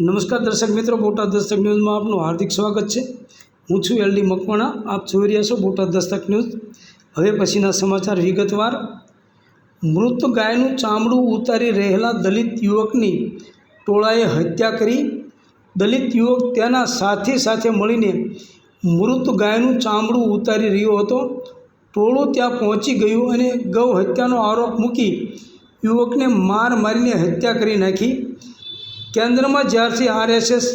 નમસ્કાર દર્શક મિત્રો, બોટાદ દસ્તક ન્યૂઝમાં આપનું હાર્દિક સ્વાગત છે. હું છું એલડી મકવાણા, આપ જોઈ રહ્યા છો બોટાદ દસ્તક ન્યૂઝ. હવે પછીના સમાચાર વિગતવાર. મૃત ગાયનું ચામડું ઉતારી રહેલા દલિત યુવકની ટોળાએ હત્યા કરી. દલિત યુવક તેના સાથી સાથે મળીને મૃત ગાયનું ચામડું ઉતારી રહ્યો હતો. ટોળું ત્યાં પહોંચી ગયું અને ગૌ હત્યાનો આરોપ મૂકી યુવકને માર મારીને હત્યા કરી નાખી. કેન્દ્રમાં જ્યારથી આરએસએસ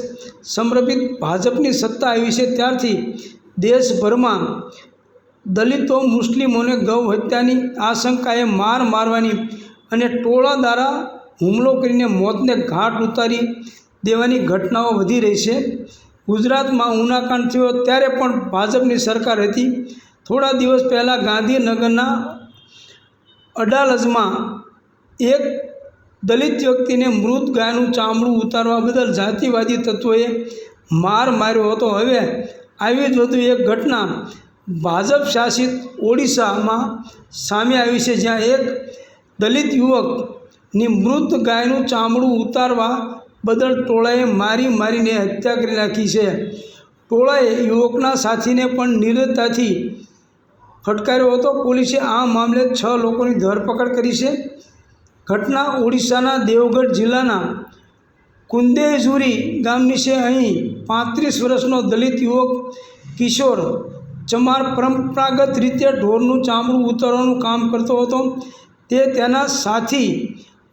સમર્પિત ભાજપની સત્તા આવી છે, ત્યારથી દેશભરમાં દલિતો, મુસ્લિમોને ગૌ હત્યાની આશંકાએ માર મારવાની અને ટોળા દ્વારા હુમલો કરીને મોતને ઘાટ ઉતારી દેવાની ઘટનાઓ વધી રહી છે. ગુજરાતમાં ઉનાકાંડ થયો ત્યારે પણ ભાજપની સરકાર હતી. થોડા દિવસ પહેલાં ગાંધીનગરના અડાલજમાં એક દલિત વ્યક્તિને મૃત ગાયનું ચામડું ઉતારવા બદલ જાતિવાદી તત્વોએ માર માર્યો હતો. હવે આવી જ વધુ એક ઘટના ભાજપ શાસિત ઓડિશામાં સામે આવી છે, જ્યાં એક દલિત યુવકની મૃત ગાયનું ચામડું ઉતારવા બદલ ટોળાએ મારી મારીને હત્યા કરી નાખી છે. ટોળાએ યુવકના સાથીને પણ નિર્દયતાથી ફટકાર્યો હતો. પોલીસે આ મામલે છ લોકોની ધરપકડ કરી છે. ઘટના ઓડિશાના દેવગઢ જિલ્લાના કુંદેજુરી ગામની છે. અહીં પાંત્રીસ વર્ષનો દલિત યુવક કિશોર ચમાર પરંપરાગત રીતે ઢોરનું ચામડું ઉતારવાનું કામ કરતો હતો. તે તેના સાથી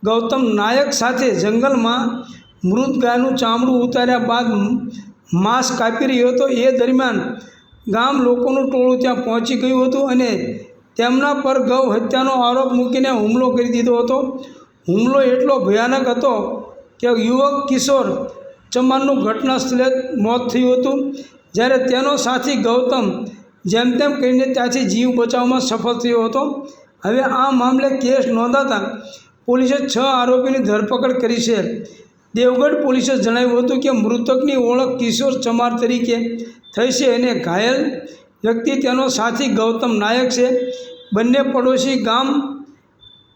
ગૌતમ નાયક સાથે જંગલમાં મૃત ગાયનું ચામડું ઉતાર્યા બાદ માંસ કાપી રહ્યો હતો. એ દરમિયાન ગામ લોકોનું ટોળું ત્યાં પહોંચી ગયું હતું અને તેમના પર ગૌ હત્યાનો આરોપ મૂકીને હુમલો કરી દીધો હતો. હુમલો એટલો ભયાનક હતો કે યુવક કિશોર ચમાનનું ઘટના સ્થળે મોત થયું હતું. જ્યારે તેનો સાથી ગૌતમ જેમ તેમ કરીને ત્યાંથી જીવ બચાવવામાં સફળ થયો હતો. હવે આ મામલે કેસ નોંધાતા પોલીસે છ આરોપીની ધરપકડ કરી છે. દેવગઢ પોલીસે જણાવ્યું હતું કે મૃતકની ઓળખ કિશોર ચમાર તરીકે થઈ છે અને ઘાયલ વ્યક્તિ તેનો સાથી ગૌતમ નાયક છે. બંને પડોશી ગામ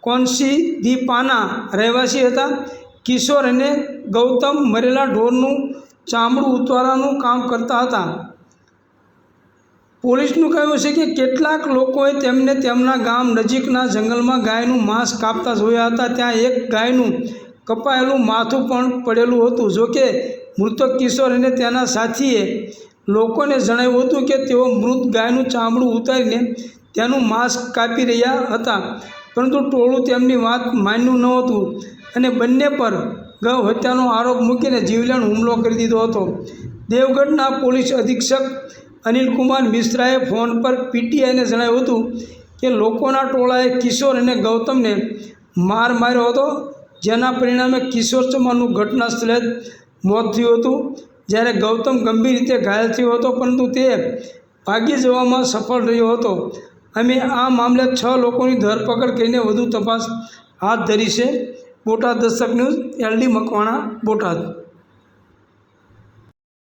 કોનસી દીપાના રહેવાસી હતા. કિશોર અને ગૌતમ મરેલા ઢોરનું ચામડું ઉતારવાનું કામ કરતા હતા. પોલીસનું કહેવું છે કે કેટલાક લોકોએ તેમને તેમના ગામ નજીકના જંગલમાં ગાયનું માંસ કાપતા જોયા હતા. ત્યાં એક ગાયનું કપાયેલું માથું પણ પડેલું હતું. જોકે મૃતક કિશોર અને તેના સાથીએ લોકોને જણાવ્યું હતું કે તેઓ મૃત ગાયનું ચામડું ઉતારીને તેનું માંસ કાપી રહ્યા હતા. પરંતુ ટોળું તેમની વાત માન્યું નહોતું અને બંને પર ગૌ હત્યાનો આરોપ મૂકીને જીવલેણ હુમલો કરી દીધો હતો. દેવગઢના પોલીસ અધિક્ષક અનિલકુમાર મિશ્રાએ ફોન પર પીટીઆઈને જણાવ્યું હતું કે લોકોના ટોળાએ કિશોર અને ગૌતમને માર માર્યો હતો, જેના પરિણામે કિશોર ચમારનું ઘટના સ્થળે જ મોત થયું હતું. જ્યારે ગૌતમ ગંભીર રીતે ઘાયલ થયો હતો, પરંતુ તે ભાગી જવામાં સફળ રહ્યો હતો. અમે આ મામલે છ લોકોની ધરપકડ કરીને વધુ તપાસ હાથ ધરી છે. Botad Dastak news LD Makwana, Botad.